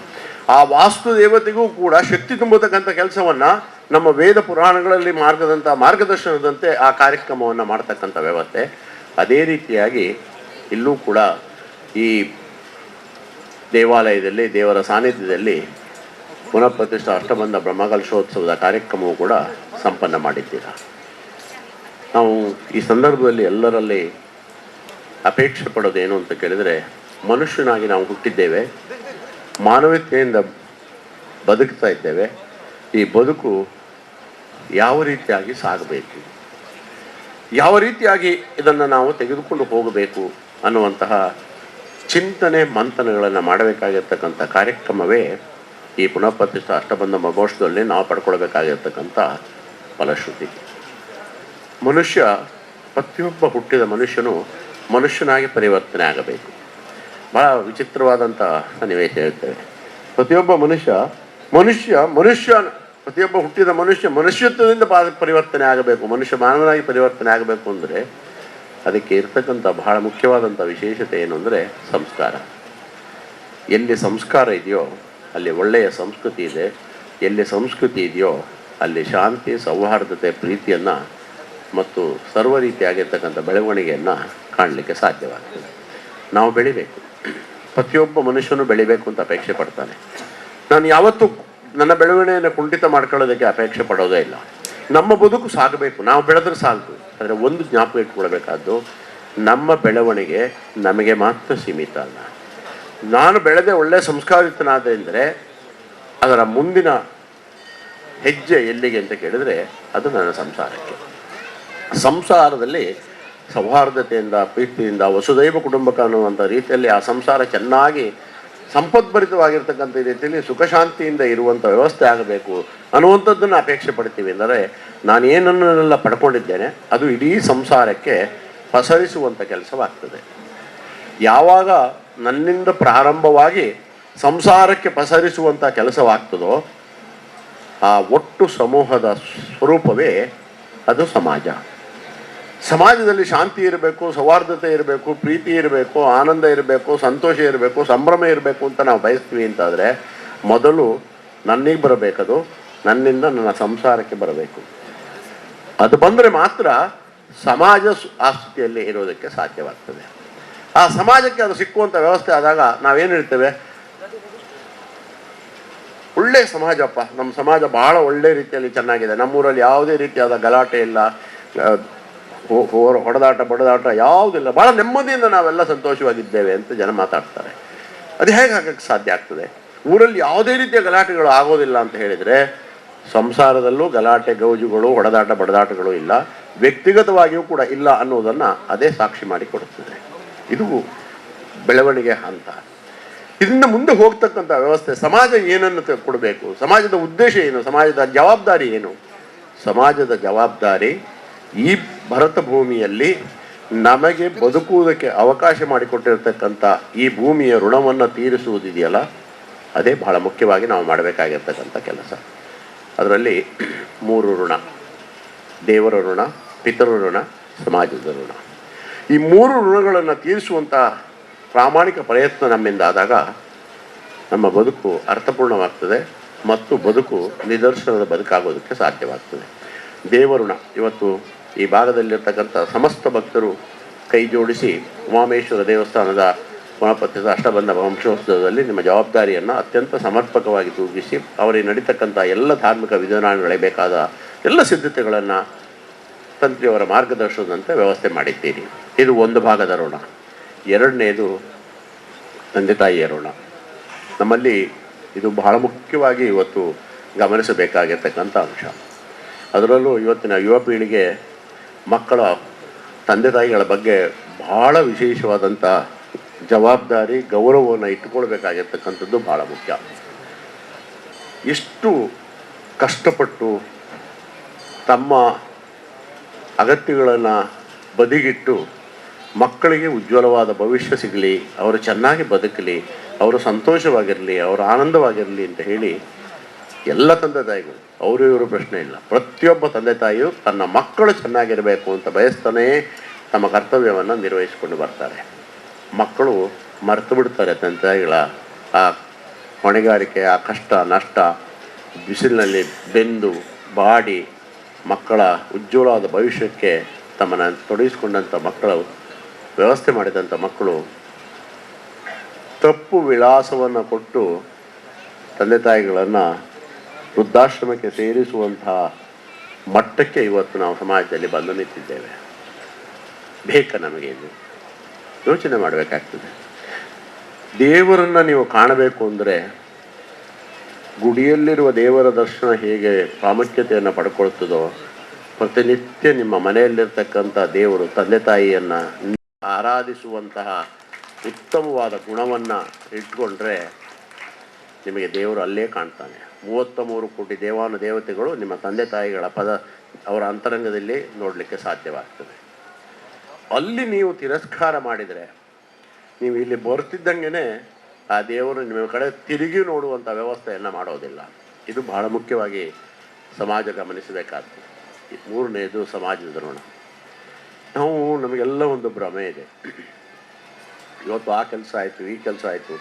ಆ ವಾಸ್ತು ದೇವತೆಗೂ ಕೂಡ ಶಕ್ತಿ ತುಂಬತಕ್ಕಂಥ ಕೆಲಸವನ್ನು ನಮ್ಮ ವೇದ ಪುರಾಣಗಳಲ್ಲಿ ಮಾರ್ಗದಂಥ ಮಾರ್ಗದರ್ಶನದಂತೆ ಆ ಕಾರ್ಯಕ್ರಮವನ್ನು ಮಾಡ್ತಕ್ಕಂಥ ವ್ಯವಸ್ಥೆ. ಅದೇ ರೀತಿಯಾಗಿ ಇಲ್ಲೂ ಕೂಡ ಈ ದೇವಾಲಯದಲ್ಲಿ, ದೇವರ ಸಾನ್ನಿಧ್ಯದಲ್ಲಿ ಪುನಃಪ್ರತಿಷ್ಠಾ ಅಷ್ಟಬಂಧ ಬ್ರಹ್ಮಕಲಶೋತ್ಸವದ ಕಾರ್ಯಕ್ರಮವು ಕೂಡ ಸಂಪನ್ನ ಮಾಡಿದ್ದೀರಾ. ನಾವು ಈ ಸಂದರ್ಭದಲ್ಲಿ ಎಲ್ಲರಲ್ಲಿ ಅಪೇಕ್ಷೆ ಪಡೋದೇನು ಅಂತ ಕೇಳಿದರೆ, ಮನುಷ್ಯನಾಗಿ ನಾವು ಹುಟ್ಟಿದ್ದೇವೆ, ಮಾನವೀಯತೆಯಿಂದ ಬದುಕ್ತಾ ಇದ್ದೇವೆ. ಈ ಬದುಕು ಯಾವ ರೀತಿಯಾಗಿ ಸಾಗಬೇಕು? ಯಾವ ರೀತಿಯಾಗಿ ಇದನ್ನು ನಾವು ತೆಗೆದುಕೊಂಡು ಹೋಗಬೇಕು ಅನ್ನುವಂತಹ ಚಿಂತನೆ ಮಂಥನಗಳನ್ನು ಮಾಡಬೇಕಾಗಿರ್ತಕ್ಕಂಥ ಕಾರ್ಯಕ್ರಮವೇ ಈ ಪುನಃಪ್ರತಿಷ್ಠ ಅಷ್ಟಬಂಧ ಮಹೋತ್ಸವದಲ್ಲಿ ನಾವು ಪಡ್ಕೊಳ್ಬೇಕಾಗಿರ್ತಕ್ಕಂಥ ಫಲಶ್ರುತಿ. ಮನುಷ್ಯ, ಪ್ರತಿಯೊಬ್ಬ ಹುಟ್ಟಿದ ಮನುಷ್ಯನು ಮನುಷ್ಯನಾಗಿ ಪರಿವರ್ತನೆ ಆಗಬೇಕು. ಬಹಳ ವಿಚಿತ್ರವಾದಂಥ ಸನ್ನಿವೇಶ ಹೇಳ್ತೇವೆ. ಪ್ರತಿಯೊಬ್ಬ ಮನುಷ್ಯ ಮನುಷ್ಯ ಮನುಷ್ಯ ಪ್ರತಿಯೊಬ್ಬ ಹುಟ್ಟಿದ ಮನುಷ್ಯ ಮನುಷ್ಯತ್ವದಿಂದ ಪರಿವರ್ತನೆ ಆಗಬೇಕು, ಮನುಷ್ಯ ಮಾನವನಾಗಿ ಪರಿವರ್ತನೆ ಆಗಬೇಕು ಅಂದರೆ ಅದಕ್ಕೆ ಇರ್ತಕ್ಕಂಥ ಬಹಳ ಮುಖ್ಯವಾದಂಥ ವಿಶೇಷತೆ ಏನು ಅಂದರೆ ಸಂಸ್ಕಾರ. ಎಲ್ಲಿ ಸಂಸ್ಕಾರ ಇದೆಯೋ ಅಲ್ಲಿ ಒಳ್ಳೆಯ ಸಂಸ್ಕೃತಿ ಇದೆ, ಎಲ್ಲಿ ಸಂಸ್ಕೃತಿ ಇದೆಯೋ ಅಲ್ಲಿ ಶಾಂತಿ, ಸೌಹಾರ್ದತೆ, ಪ್ರೀತಿಯನ್ನು ಮತ್ತು ಸರ್ವ ರೀತಿಯಾಗಿರ್ತಕ್ಕಂಥ ಬೆಳವಣಿಗೆಯನ್ನು ಕಾಣಲಿಕ್ಕೆ ಸಾಧ್ಯವಾಗ್ತದೆ. ನಾವು ಬೆಳಿಬೇಕು. ಪ್ರತಿಯೊಬ್ಬ ಮನುಷ್ಯನು ಬೆಳಿಬೇಕು ಅಂತ ಅಪೇಕ್ಷೆ ಪಡ್ತಾನೆ. ನಾನು ಯಾವತ್ತೂ ನನ್ನ ಬೆಳವಣಿಗೆಯನ್ನು ಕುಂಠಿತ ಮಾಡ್ಕೊಳ್ಳೋದಕ್ಕೆ ಅಪೇಕ್ಷೆ ಪಡೋದೇ ಇಲ್ಲ. ನಮ್ಮ ಬದುಕು ಸಾಗಬೇಕು, ನಾವು ಬೆಳೆದ್ರೆ ಸಾಲದು ಆದರೆ ಒಂದು ಜ್ಞಾಪಕ ಇಟ್ಕೊಳ್ಬೇಕಾದ್ದು, ನಮ್ಮ ಬೆಳವಣಿಗೆ ನಮಗೆ ಮಾತ್ರ ಸೀಮಿತ ಅಲ್ಲ. ನಾನು ಬೆಳೆದೇ ಒಳ್ಳೆಯ ಸಂಸ್ಕಾರಿತನಾದರೆ ಅದರ ಮುಂದಿನ ಹೆಜ್ಜೆ ಎಲ್ಲಿಗೆ ಅಂತ ಕೇಳಿದರೆ, ಅದು ನನ್ನ ಸಂಸಾರಕ್ಕೆ. ಸಂಸಾರದಲ್ಲಿ ಸೌಹಾರ್ದತೆಯಿಂದ, ಪ್ರೀತಿಯಿಂದ, ವಸುದೈವ ಕುಟುಂಬಕ ಅನ್ನುವಂಥ ರೀತಿಯಲ್ಲಿ ಆ ಸಂಸಾರ ಚೆನ್ನಾಗಿ ಸಂಪದ್ಭರಿತವಾಗಿರ್ತಕ್ಕಂಥ ರೀತಿಯಲ್ಲಿ ಸುಖಶಾಂತಿಯಿಂದ ಇರುವಂಥ ವ್ಯವಸ್ಥೆ ಆಗಬೇಕು ಅನ್ನುವಂಥದ್ದನ್ನು ಅಪೇಕ್ಷೆ ಪಡ್ತೀವಿ. ಅಂದರೆ ನಾನು ಏನನ್ನೆಲ್ಲ ಪಡ್ಕೊಂಡಿದ್ದೇನೆ, ಅದು ಇಡೀ ಸಂಸಾರಕ್ಕೆ ಪಸರಿಸುವಂಥ ಕೆಲಸವಾಗ್ತದೆ. ಯಾವಾಗ ನನ್ನಿಂದ ಪ್ರಾರಂಭವಾಗಿ ಸಂಸಾರಕ್ಕೆ ಪಸರಿಸುವಂಥ ಕೆಲಸವಾಗ್ತದೋ, ಆ ಒಟ್ಟು ಸಮೂಹದ ಸ್ವರೂಪವೇ ಅದು ಸಮಾಜ. ಸಮಾಜದಲ್ಲಿ ಶಾಂತಿ ಇರಬೇಕು, ಸೌಹಾರ್ದತೆ ಇರಬೇಕು, ಪ್ರೀತಿ ಇರಬೇಕು, ಆನಂದ ಇರಬೇಕು, ಸಂತೋಷ ಇರಬೇಕು, ಸಂಭ್ರಮ ಇರಬೇಕು ಅಂತ ನಾವು ಬಯಸ್ತೀವಿ ಅಂತಾದರೆ ಮೊದಲು ನನ್ನಿಗೆ ಬರಬೇಕದು, ನನ್ನಿಂದ ನನ್ನ ಸಂಸಾರಕ್ಕೆ ಬರಬೇಕು. ಅದು ಬಂದರೆ ಮಾತ್ರ ಸಮಾಜ ಆ ಸ್ಥಿತಿಯಲ್ಲಿ ಇರೋದಕ್ಕೆ ಸಾಧ್ಯವಾಗ್ತದೆ. ಆ ಸಮಾಜಕ್ಕೆ ಅದು ಸಿಕ್ಕುವಂಥ ವ್ಯವಸ್ಥೆ ಆದಾಗ ನಾವೇನು ಹೇಳ್ತೇವೆ? ಒಳ್ಳೆ ಸಮಾಜಪ್ಪ ನಮ್ಮ ಸಮಾಜ ಬಹಳ ಒಳ್ಳೆ ರೀತಿಯಲ್ಲಿ ಚೆನ್ನಾಗಿದೆ. ನಮ್ಮೂರಲ್ಲಿ ಯಾವುದೇ ರೀತಿಯಾದ ಗಲಾಟೆ ಇಲ್ಲ. ಆ, ಹೊ- ಹೊ- ಹೊಡೆದಾಟ ಬಡದಾಟ ಯಾವುದಿಲ್ಲ. ಬಹಳ ನೆಮ್ಮದಿಯಿಂದ ನಾವೆಲ್ಲ ಸಂತೋಷವಾಗಿದ್ದೇವೆ ಅಂತ ಜನ ಮಾತಾಡ್ತಾರೆ. ಅದು ಹೇಗೆ ಹಾಕಕ್ಕೆ ಸಾಧ್ಯ ಆಗ್ತದೆ? ಊರಲ್ಲಿ ಯಾವುದೇ ರೀತಿಯ ಗಲಾಟೆಗಳು ಆಗೋದಿಲ್ಲ ಅಂತ ಹೇಳಿದರೆ ಸಂಸಾರದಲ್ಲೂ ಗಲಾಟೆ ಗೌಜುಗಳು ಹೊಡೆದಾಟ ಬಡದಾಟಗಳು ಇಲ್ಲ. ವ್ಯಕ್ತಿಗತವಾಗಿಯೂ ಕೂಡ ಇಲ್ಲ ಅನ್ನೋದನ್ನು ಅದೇ ಸಾಕ್ಷಿ ಮಾಡಿಕೊಡುತ್ತದೆ ಇದು ಬೆಳವಣಿಗೆ ಹಂತ. ಇದರಿಂದ ಮುಂದೆ ಹೋಗ್ತಕ್ಕಂಥ ವ್ಯವಸ್ಥೆ ಸಮಾಜ ಏನನ್ನು ಕೊಡಬೇಕು? ಸಮಾಜದ ಉದ್ದೇಶ ಏನು? ಸಮಾಜದ ಜವಾಬ್ದಾರಿ ಏನು? ಸಮಾಜದ ಜವಾಬ್ದಾರಿ ಈ ಭರತ ಭೂಮಿಯಲ್ಲಿ ನಮಗೆ ಬದುಕುವುದಕ್ಕೆ ಅವಕಾಶ ಮಾಡಿಕೊಟ್ಟಿರ್ತಕ್ಕಂಥ ಈ ಭೂಮಿಯ ಋಣವನ್ನು ತೀರಿಸುವುದಿದೆಯಲ್ಲ, ಅದೇ ಬಹಳ ಮುಖ್ಯವಾಗಿ ನಾವು ಮಾಡಬೇಕಾಗಿರ್ತಕ್ಕಂಥ ಕೆಲಸ. ಅದರಲ್ಲಿ ಮೂರು ಋಣ. ದೇವರ ಋಣ, ಪಿತೃ ಋಣ, ಸಮಾಜದ ಋಣ. ಈ ಮೂರು ಋಣಗಳನ್ನು ತೀರಿಸುವಂಥ ಪ್ರಾಮಾಣಿಕ ಪ್ರಯತ್ನ ನಮ್ಮಿಂದ ಆದಾಗ ನಮ್ಮ ಬದುಕು ಅರ್ಥಪೂರ್ಣವಾಗ್ತದೆ ಮತ್ತು ಬದುಕು ನಿದರ್ಶನದ ಬದುಕಾಗೋದಕ್ಕೆ ಸಾಧ್ಯವಾಗ್ತದೆ. ದೇವಋಣ, ಇವತ್ತು ಈ ಭಾಗದಲ್ಲಿರ್ತಕ್ಕಂಥ ಸಮಸ್ತ ಭಕ್ತರು ಕೈ ಜೋಡಿಸಿ ಉಮಾಮೇಶ್ವರ ದೇವಸ್ಥಾನದ ಗುಣಪತ್ರದ ಅಷ್ಟಬಂಧ ವಂಶೋತ್ಸವದಲ್ಲಿ ನಿಮ್ಮ ಜವಾಬ್ದಾರಿಯನ್ನು ಅತ್ಯಂತ ಸಮರ್ಪಕವಾಗಿ ತೂಗಿಸಿ ಅವರಿಗೆ ನಡೀತಕ್ಕಂಥ ಎಲ್ಲ ಧಾರ್ಮಿಕ ವಿಧಾನಗಳಿಗೆ ಬೇಕಾದ ಎಲ್ಲ ಸಿದ್ಧತೆಗಳನ್ನು ತಂತ್ರಿಯವರ ಮಾರ್ಗದರ್ಶನದಂತೆ ವ್ಯವಸ್ಥೆ ಮಾಡಿದ್ದೀರಿ. ಇದು ಒಂದು ಭಾಗದ ಋಣ. ಎರಡನೇದು ತಂದೆ ತಾಯಿಯ ಋಣ. ನಮ್ಮಲ್ಲಿ ಇದು ಬಹಳ ಮುಖ್ಯವಾಗಿ ಇವತ್ತು ಗಮನಿಸಬೇಕಾಗಿರ್ತಕ್ಕಂಥ ಅಂಶ. ಅದರಲ್ಲೂ ಇವತ್ತಿನ ಯುವ ಪೀಳಿಗೆ ಮಕ್ಕಳ ತಂದೆ ತಾಯಿಗಳ ಬಗ್ಗೆ ಬಹಳ ವಿಶೇಷವಾದಂಥ ಜವಾಬ್ದಾರಿ, ಗೌರವವನ್ನು ಇಟ್ಟುಕೊಳ್ಬೇಕಾಗಿರ್ತಕ್ಕಂಥದ್ದು ಬಹಳ ಮುಖ್ಯ. ಎಷ್ಟು ಕಷ್ಟಪಟ್ಟು ತಮ್ಮ ಅಗತ್ಯಗಳನ್ನು ಬದಿಗಿಟ್ಟು ಮಕ್ಕಳಿಗೆ ಉಜ್ವಲವಾದ ಭವಿಷ್ಯ ಸಿಗಲಿ, ಅವರು ಚೆನ್ನಾಗಿ ಬದುಕಲಿ, ಅವರು ಸಂತೋಷವಾಗಿರಲಿ, ಅವರು ಆನಂದವಾಗಿರಲಿ ಅಂತ ಹೇಳಿ ಎಲ್ಲ ತಂದೆ ತಾಯಿಗಳು, ಅವರು ಇವರು ಪ್ರಶ್ನೆ ಇಲ್ಲ. ಪ್ರತಿಯೊಬ್ಬ ತಂದೆ ತಾಯಿಯು ತನ್ನ ಮಕ್ಕಳು ಚೆನ್ನಾಗಿರಬೇಕು ಅಂತ ಬಯಸ್ತಾನೇ ತಮ್ಮ ಕರ್ತವ್ಯವನ್ನು ನಿರ್ವಹಿಸಿಕೊಂಡು ಬರ್ತಾರೆ. ಮಕ್ಕಳು ಮರೆತು ಬಿಡ್ತಾರೆ ತಂದೆ ತಾಯಿಗಳ ಆ ಹೊಣೆಗಾರಿಕೆ, ಆ ಕಷ್ಟ, ನಷ್ಟ, ಬಿಸಿಲಿನಲ್ಲಿ ಬೆಂದು ಬಾಡಿ ಮಕ್ಕಳ ಉಜ್ವಲವಾದ ಭವಿಷ್ಯಕ್ಕೆ ತಮ್ಮನ್ನು ತೊಡಗಿಸಿಕೊಂಡಂಥ ಮಕ್ಕಳು ವ್ಯವಸ್ಥೆ ಮಾಡಿದಂಥ ಮಕ್ಕಳು ತಪ್ಪು ವಿಳಾಸವನ್ನು ಕೊಟ್ಟು ತಂದೆ ತಾಯಿಗಳನ್ನು ವೃದ್ಧಾಶ್ರಮಕ್ಕೆ ಸೇರಿಸುವಂತಹ ಮಟ್ಟಕ್ಕೆ ಇವತ್ತು ನಾವು ಸಮಾಜದಲ್ಲಿ ಬಂದು ನಿಂತಿದ್ದೇವೆ. ಬೇಕಾ ನಮಗೆ ಇದು. ಯೋಚನೆ ಮಾಡಬೇಕಾಗ್ತದೆ. ದೇವರನ್ನು ನೀವು ಕಾಣಬೇಕು ಅಂದರೆ ಗುಡಿಯಲ್ಲಿರುವ ದೇವರ ದರ್ಶನ ಹೇಗೆ ಪ್ರಾಮುಖ್ಯತೆಯನ್ನು ಪಡ್ಕೊಳ್ತದೋ, ಪ್ರತಿನಿತ್ಯ ನಿಮ್ಮ ಮನೆಯಲ್ಲಿರ್ತಕ್ಕಂಥ ದೇವರು, ತಂದೆ ತಾಯಿಯನ್ನು ಆರಾಧಿಸುವಂತಹ ಉತ್ತಮವಾದ ಗುಣವನ್ನು ಇಟ್ಕೊಂಡ್ರೆ ನಿಮಗೆ ದೇವರು ಅಲ್ಲೇ ಕಾಣ್ತಾನೆ. ಮೂವತ್ತ ಮೂರು ಕೋಟಿ ದೇವಾನು ದೇವತೆಗಳು ನಿಮ್ಮ ತಂದೆ ತಾಯಿಗಳ ಪದ ಅವರ ಅಂತರಂಗದಲ್ಲಿ ನೋಡಲಿಕ್ಕೆ ಸಾಧ್ಯವಾಗ್ತದೆ. ಅಲ್ಲಿ ನೀವು ತಿರಸ್ಕಾರ ಮಾಡಿದರೆ, ನೀವು ಇಲ್ಲಿ ಬರ್ತಿದ್ದಂಗೆ ಆ ದೇವರು ನಿಮ್ಮ ಕಡೆ ತಿರುಗಿ ನೋಡುವಂಥ ವ್ಯವಸ್ಥೆಯನ್ನು ಮಾಡೋದಿಲ್ಲ. ಇದು ಬಹಳ ಮುಖ್ಯವಾಗಿ ಸಮಾಜ ಗಮನಿಸಬೇಕಾಗ್ತದೆ. ಮೂರನೇದು ಸಮಾಜದ ಋಣ. ನಾವು ನಮಗೆಲ್ಲ ಒಂದು ಭ್ರಮೆ ಇದೆ. ಇವತ್ತು ಆ ಕೆಲಸ ಆಯಿತು, ಈ ಕೆಲಸ ಆಯಿತು.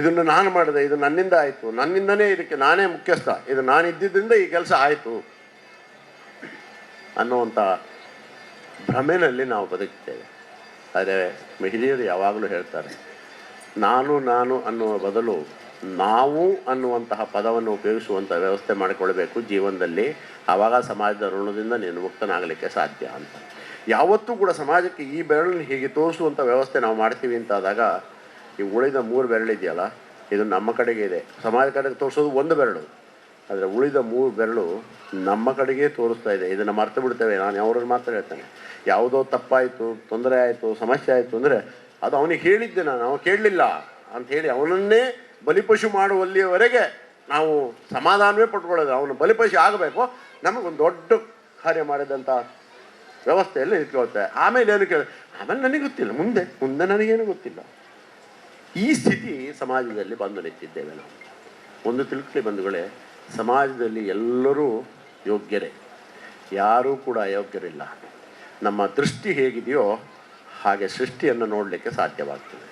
ಇದನ್ನು ನಾನು ಮಾಡಿದೆ, ಇದು ನನ್ನಿಂದ ಆಯಿತು. ನನ್ನಿಂದನೇ ಇದಕ್ಕೆ ನಾನೇ ಮುಖ್ಯಸ್ಥ. ಇದು ನಾನು ಇದ್ದಿದ್ದರಿಂದ ಈ ಕೆಲಸ ಆಯಿತು ಅನ್ನುವಂಥ ಭ್ರಮೆನಲ್ಲಿ ನಾವು ಬದುಕ್ತೇವೆ. ಆದರೆ ಹಿರಿಯರು ಯಾವಾಗಲೂ ಹೇಳ್ತಾರೆ, ನಾನು ನಾನು ಅನ್ನುವ ಬದಲು ನಾವು ಅನ್ನುವಂತಹ ಪದವನ್ನು ಉಪಯೋಗಿಸುವಂಥ ವ್ಯವಸ್ಥೆ ಮಾಡಿಕೊಳ್ಬೇಕು ಜೀವನದಲ್ಲಿ. ಆವಾಗ ಸಮಾಜದ ಋಣದಿಂದ ನೀನು ಮುಕ್ತನಾಗಲಿಕ್ಕೆ ಸಾಧ್ಯ ಅಂತ. ಯಾವತ್ತೂ ಕೂಡ ಸಮಾಜಕ್ಕೆ ಈ ಬೆರಳನ್ನು ಹೀಗೆ ತೋರಿಸುವಂಥ ವ್ಯವಸ್ಥೆ ನಾವು ಮಾಡ್ತೀವಿ ಅಂತಾದಾಗ, ಈ ಉಳಿದ ಮೂರು ಬೆರಳಿದೆಯಲ್ಲ ಇದು ನಮ್ಮ ಕಡೆಗೆ ಇದೆ. ಸಮಾಜ ಕಡೆಗೆ ತೋರಿಸೋದು ಒಂದು ಬೆರಳು. ಆದರೆ ಉಳಿದ ಮೂರು ಬೆರಳು ನಮ್ಮ ಕಡೆಗೆ ತೋರಿಸ್ತಾ ಇದೆ. ಇದನ್ನು ಮರ್ತು ಬಿಡ್ತೇವೆ. ನಾನು ಅವ್ರನ್ನ ಮಾತ್ರ ಹೇಳ್ತೇನೆ. ಯಾವುದೋ ತಪ್ಪಾಯಿತು, ತೊಂದರೆ ಆಯಿತು, ಸಮಸ್ಯೆ ಆಯಿತು ಅಂದರೆ ಅದು ಅವನಿಗೆ ಹೇಳಿದ್ದೆ ನಾನು. ಅವನು ಕೇಳಲಿಲ್ಲ ಅಂತ ಅವನನ್ನೇ ಬಲಿಪಶು ಮಾಡುವಲ್ಲಿಯವರೆಗೆ ನಾವು ಸಮಾಧಾನವೇ ಪಟ್ಕೊಳ್ಳೋದು ಅವನು ಬಲಿಪಶು ಆಗಬೇಕು. ನಮಗೊಂದು ದೊಡ್ಡ ಕಾರ್ಯ ಮಾಡಿದಂಥ ವ್ಯವಸ್ಥೆಯಲ್ಲಿ ನಿಂತ್ಕೊಳ್ತಾರೆ ಆಮೇಲೆ ಏನು ಕೇಳ ಆಮೇಲೆ ನನಗೆ ಗೊತ್ತಿಲ್ಲ, ಮುಂದೆ ಮುಂದೆ ನನಗೇನು ಗೊತ್ತಿಲ್ಲ. ಈ ಸ್ಥಿತಿ ಸಮಾಜದಲ್ಲಿ ಬಂದು ನಿಂತಿದ್ದೇವೆ ನಾವು. ಒಂದು ತಿಳ್ಕೊಳ್ಳಿ ಬಂಧುಗಳೇ, ಸಮಾಜದಲ್ಲಿ ಎಲ್ಲರೂ ಯೋಗ್ಯರೇ. ಯಾರೂ ಕೂಡ ಅಯೋಗ್ಯರಿಲ್ಲ. ನಮ್ಮ ದೃಷ್ಟಿ ಹೇಗಿದೆಯೋ ಹಾಗೆ ಸೃಷ್ಟಿಯನ್ನು ನೋಡಲಿಕ್ಕೆ ಸಾಧ್ಯವಾಗ್ತದೆ.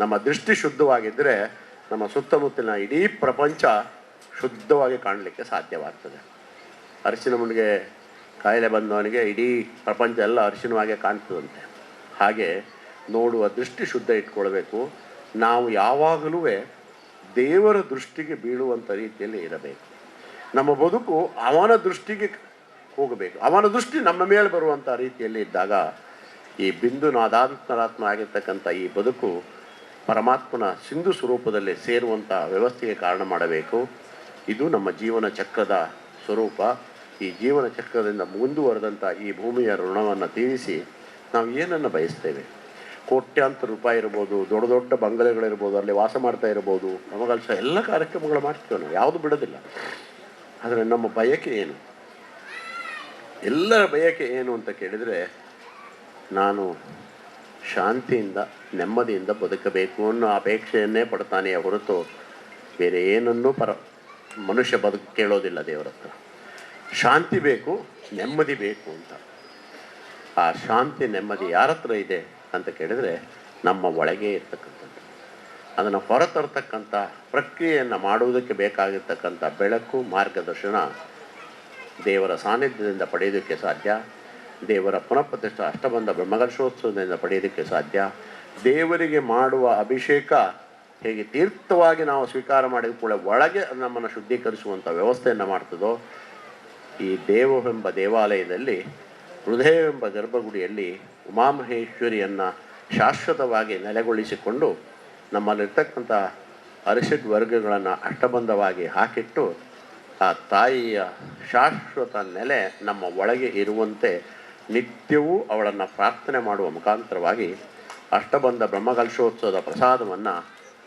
ನಮ್ಮ ದೃಷ್ಟಿ ಶುದ್ಧವಾಗಿದ್ದರೆ, ನಮ್ಮ ಸುತ್ತಮುತ್ತಲಿನ ಇಡೀ ಪ್ರಪಂಚ ಶುದ್ಧವಾಗಿ ಕಾಣಲಿಕ್ಕೆ ಸಾಧ್ಯವಾಗ್ತದೆ. ಅರಿಶಿನ ಮುಣಿಗೆ ಕಾಯಿಲೆ ಬಂದವನಿಗೆ ಇಡೀ ಪ್ರಪಂಚ ಎಲ್ಲ ಅರಿಶಿನವಾಗೆ ಕಾಣ್ತದಂತೆ. ಹಾಗೆ ನೋಡುವ ದೃಷ್ಟಿ ಶುದ್ಧ ಇಟ್ಕೊಳ್ಬೇಕು. ನಾವು ಯಾವಾಗಲೂ ದೇವರ ದೃಷ್ಟಿಗೆ ಬೀಳುವಂಥ ರೀತಿಯಲ್ಲಿ ಇರಬೇಕು. ನಮ್ಮ ಬದುಕು ಅವನ ದೃಷ್ಟಿಗೆ ಹೋಗಬೇಕು. ಅವನ ದೃಷ್ಟಿ ನಮ್ಮ ಮೇಲೆ ಬರುವಂಥ ರೀತಿಯಲ್ಲಿ ಇದ್ದಾಗ ಈ ಬಿಂದು ನಾದಾತ್ಮರಾತ್ಮ ಆಗಿರ್ತಕ್ಕಂಥ ಈ ಬದುಕು ಪರಮಾತ್ಮನ ಸಿಂಧು ಸ್ವರೂಪದಲ್ಲಿ ಸೇರುವಂಥ ವ್ಯವಸ್ಥೆಗೆ ಕಾರಣ ಮಾಡಬೇಕು. ಇದು ನಮ್ಮ ಜೀವನ ಚಕ್ರದ ಸ್ವರೂಪ. ಈ ಜೀವನ ಚಕ್ರದಿಂದ ಮುಂದುವರೆದಂಥ ಈ ಭೂಮಿಯ ಋಣವನ್ನು ತೀರಿಸಿ ನಾವು ಏನನ್ನು ಬಯಸ್ತೇವೆ? ಕೋಟ್ಯಾಂತರ ರೂಪಾಯಿ ಇರ್ಬೋದು, ದೊಡ್ಡ ದೊಡ್ಡ ಬಂಗಲೆಗಳಿರ್ಬೋದು, ಅಲ್ಲಿ ವಾಸ ಮಾಡ್ತಾ ಇರ್ಬೋದು, ನಮಗಲ್ಸ ಎಲ್ಲ ಕಾರ್ಯಕ್ರಮಗಳು ಮಾಡ್ತೀವಿ ನಾವು? ಯಾವುದು ಬಿಡೋದಿಲ್ಲ. ಆದರೆ ನಮ್ಮ ಬಯಕೆ ಏನು? ಎಲ್ಲರ ಬಯಕೆ ಏನು ಅಂತ ಕೇಳಿದರೆ ನಾನು ಶಾಂತಿಯಿಂದ, ನೆಮ್ಮದಿಯಿಂದ ಬದುಕಬೇಕು ಅನ್ನೋ ಅಪೇಕ್ಷೆಯನ್ನೇ ಪಡ್ತಾನೆಯೇ ಹೊರತು ಬೇರೆ ಏನನ್ನೂ ಪರ ಮನುಷ್ಯ ಬದುಕು ಕೇಳೋದಿಲ್ಲ ದೇವರ ಹತ್ರ. ಶಾಂತಿ ಬೇಕು, ನೆಮ್ಮದಿ ಬೇಕು ಅಂತ. ಆ ಶಾಂತಿ, ನೆಮ್ಮದಿ ಯಾರ ಹತ್ರ ಇದೆ ಅಂತ ಕೇಳಿದರೆ ನಮ್ಮ ಒಳಗೆ ಇರ್ತಕ್ಕಂಥದ್ದು. ಅದನ್ನು ಹೊರತರ್ತಕ್ಕಂಥ ಪ್ರಕ್ರಿಯೆಯನ್ನು ಮಾಡುವುದಕ್ಕೆ ಬೇಕಾಗಿರ್ತಕ್ಕಂಥ ಬೆಳಕು, ಮಾರ್ಗದರ್ಶನ ದೇವರ ಸಾನ್ನಿಧ್ಯದಿಂದ ಪಡೆಯೋದಕ್ಕೆ ಸಾಧ್ಯ. ದೇವರ ಪುನಃಪ್ರತಿಷ್ಠ ಅಷ್ಟಬಂಧ ಬ್ರಹ್ಮಗರ್ಷೋತ್ಸವದಿಂದ ಪಡೆಯೋದಕ್ಕೆ ಸಾಧ್ಯ. ದೇವರಿಗೆ ಮಾಡುವ ಅಭಿಷೇಕ ಹೇಗೆ ತೀರ್ಥವಾಗಿ ನಾವು ಸ್ವೀಕಾರ ಮಾಡಿದ ಕೂಡ ಒಳಗೆ ನಮ್ಮನ್ನು ಶುದ್ಧೀಕರಿಸುವಂಥ ವ್ಯವಸ್ಥೆಯನ್ನು ಮಾಡ್ತದೋ ಈ ದೇವವೆಂಬ ದೇವಾಲಯದಲ್ಲಿ ಹೃದಯವೆಂಬ ಗರ್ಭಗುಡಿಯಲ್ಲಿ ಉಮಾಮಹೇಶ್ವರಿಯನ್ನು ಶಾಶ್ವತವಾಗಿ ನೆಲೆಗೊಳಿಸಿಕೊಂಡು ನಮ್ಮಲ್ಲಿರ್ತಕ್ಕಂಥ ಅರಿಷಡ್ ವರ್ಗಗಳನ್ನು ಅಷ್ಟಬಂಧವಾಗಿ ಹಾಕಿಟ್ಟು ಆ ತಾಯಿಯ ಶಾಶ್ವತ ನೆಲೆ ನಮ್ಮ ಒಳಗೆ ಇರುವಂತೆ ನಿತ್ಯವೂ ಅವಳನ್ನು ಪ್ರಾರ್ಥನೆ ಮಾಡುವ ಮುಖಾಂತರವಾಗಿ ಅಷ್ಟಬಂಧ ಬ್ರಹ್ಮಕಲಶೋತ್ಸವದ ಪ್ರಸಾದವನ್ನು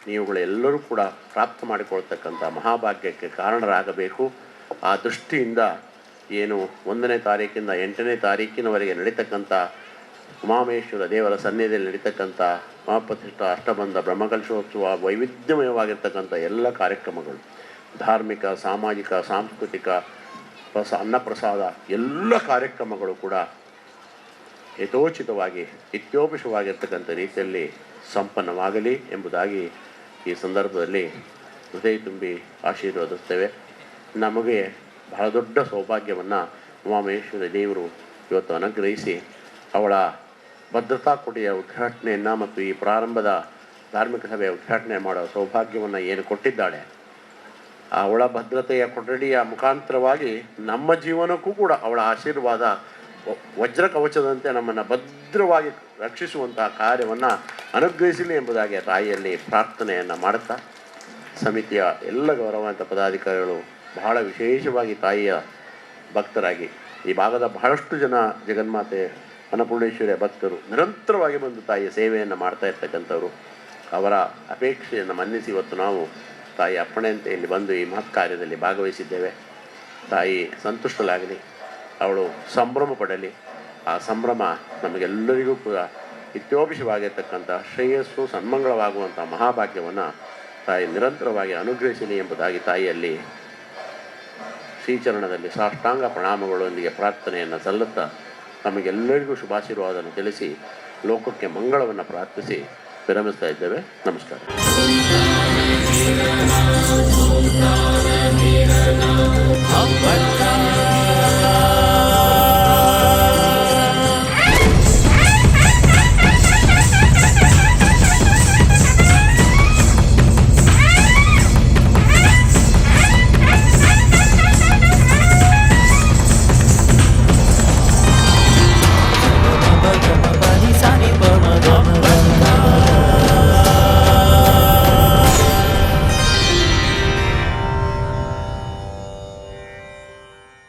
ನೀವುಗಳೆಲ್ಲರೂ ಕೂಡ ಪ್ರಾಪ್ತ ಮಾಡಿಕೊಳ್ತಕ್ಕಂಥ ಮಹಾಭಾಗ್ಯಕ್ಕೆ ಕಾರಣರಾಗಬೇಕು. ಆ ದೃಷ್ಟಿಯಿಂದ ಏನು ಒಂದನೇ ತಾರೀಕಿಂದ ಎಂಟನೇ ತಾರೀಕಿನವರೆಗೆ ನಡೀತಕ್ಕಂಥ ಉಮಾಮೇಶ್ವರ ದೇವರ ಸನ್ನಿಧಿಯಲ್ಲಿ ನಡೀತಕ್ಕಂಥ ಮಹಾಪ್ರತಿಷ್ಠ ಅಷ್ಟಬಂಧ ಬ್ರಹ್ಮಕಲಶೋತ್ಸವ ವೈವಿಧ್ಯಮಯವಾಗಿರ್ತಕ್ಕಂಥ ಎಲ್ಲ ಕಾರ್ಯಕ್ರಮಗಳು, ಧಾರ್ಮಿಕ, ಸಾಮಾಜಿಕ, ಸಾಂಸ್ಕೃತಿಕ, ಪ್ರಸ, ಅನ್ನಪ್ರಸಾದ ಎಲ್ಲ ಕಾರ್ಯಕ್ರಮಗಳು ಕೂಡ ಯಥೋಚಿತವಾಗಿ ಇತ್ಯೋಪಿಷವಾಗಿರ್ತಕ್ಕಂಥ ರೀತಿಯಲ್ಲಿ ಸಂಪನ್ನವಾಗಲಿ ಎಂಬುದಾಗಿ ಈ ಸಂದರ್ಭದಲ್ಲಿ ಹೃದಯ ತುಂಬಿ ಆಶೀರ್ವದಿಸ್ತೇವೆ. ನಮಗೆ ಬಹಳ ದೊಡ್ಡ ಸೌಭಾಗ್ಯವನ್ನು ಉಮಾಮಹೇಶ್ವರಿ ದೇವರು ಇವತ್ತು ಅನುಗ್ರಹಿಸಿ ಅವಳ ಭದ್ರತಾ ಕೊಡೆಯ ಉದ್ಘಾಟನೆಯನ್ನು ಮತ್ತು ಈ ಪ್ರಾರಂಭದ ಧಾರ್ಮಿಕ ಸಭೆಯ ಉದ್ಘಾಟನೆ ಮಾಡೋ ಸೌಭಾಗ್ಯವನ್ನು ಏನು ಕೊಟ್ಟಿದ್ದಾಳೆ ಅವಳ ಭದ್ರತೆಯ ಕೊಠಡಿಯ ಮುಖಾಂತರವಾಗಿ ನಮ್ಮ ಜೀವನಕ್ಕೂ ಕೂಡ ಅವಳ ಆಶೀರ್ವಾದ ವಜ್ರ ಕವಚದಂತೆ ನಮ್ಮನ್ನು ಭದ್ರವಾಗಿ ರಕ್ಷಿಸುವಂತಹ ಕಾರ್ಯವನ್ನು ಅನುಗ್ರಹಿಸಲಿ ಎಂಬುದಾಗಿ ತಾಯಿಯಲ್ಲಿ ಪ್ರಾರ್ಥನೆಯನ್ನು ಮಾಡುತ್ತಾ, ಸಮಿತಿಯ ಎಲ್ಲ ಗೌರವಂತ ಪದಾಧಿಕಾರಿಗಳು ಬಹಳ ವಿಶೇಷವಾಗಿ ತಾಯಿಯ ಭಕ್ತರಾಗಿ. ಈ ಭಾಗದ ಬಹಳಷ್ಟು ಜನ ಜಗನ್ಮಾತೆ ಅನ್ನಪೂರ್ಣೇಶ್ವರಿಯ ಭಕ್ತರು ನಿರಂತರವಾಗಿ ಬಂದು ತಾಯಿಯ ಸೇವೆಯನ್ನು ಮಾಡ್ತಾ ಇರ್ತಕ್ಕಂಥವ್ರು. ಅವರ ಅಪೇಕ್ಷೆಯನ್ನು ಮನ್ನಿಸಿ ಇವತ್ತು ನಾವು ತಾಯಿ ಅಪ್ಪಣೆಯಂತೆ ಇಲ್ಲಿ ಬಂದು ಈ ಮಹತ್ ಕಾರ್ಯದಲ್ಲಿ ಭಾಗವಹಿಸಿದ್ದೇವೆ. ತಾಯಿ ಸಂತುಷ್ಟಲಾಗಲಿ ಅವಳು ಸಂಭ್ರಮ ಪಡಲಿ. ಆ ಸಂಭ್ರಮ ನಮಗೆಲ್ಲರಿಗೂ ಕೂಡ ಇತ್ಯೋಪಿಷವಾಗಿರ್ತಕ್ಕಂಥ ಶ್ರೇಯಸ್ಸು ಸನ್ಮಂಗಳವಾಗುವಂಥ ಮಹಾಭಾಗ್ಯವನ್ನು ತಾಯಿ ನಿರಂತರವಾಗಿ ಅನುಗ್ರಹಿಸಲಿ ಎಂಬುದಾಗಿ ತಾಯಿಯಲ್ಲಿ ಶ್ರೀಚರಣದಲ್ಲಿ ಸಾಷ್ಟಾಂಗ ಪ್ರಣಾಮಗಳೊಂದಿಗೆ ಪ್ರಾರ್ಥನೆಯನ್ನು ಸಲ್ಲುತ್ತಾ ನಮಗೆಲ್ಲರಿಗೂ ಶುಭಾಶೀರ್ವಾದವನ್ನು ತಿಳಿಸಿ ಲೋಕಕ್ಕೆ ಮಂಗಳವನ್ನು ಪ್ರಾರ್ಥಿಸಿ ವಿರಮಿಸ್ತಾ ಇದ್ದೇವೆ. ನಮಸ್ಕಾರ.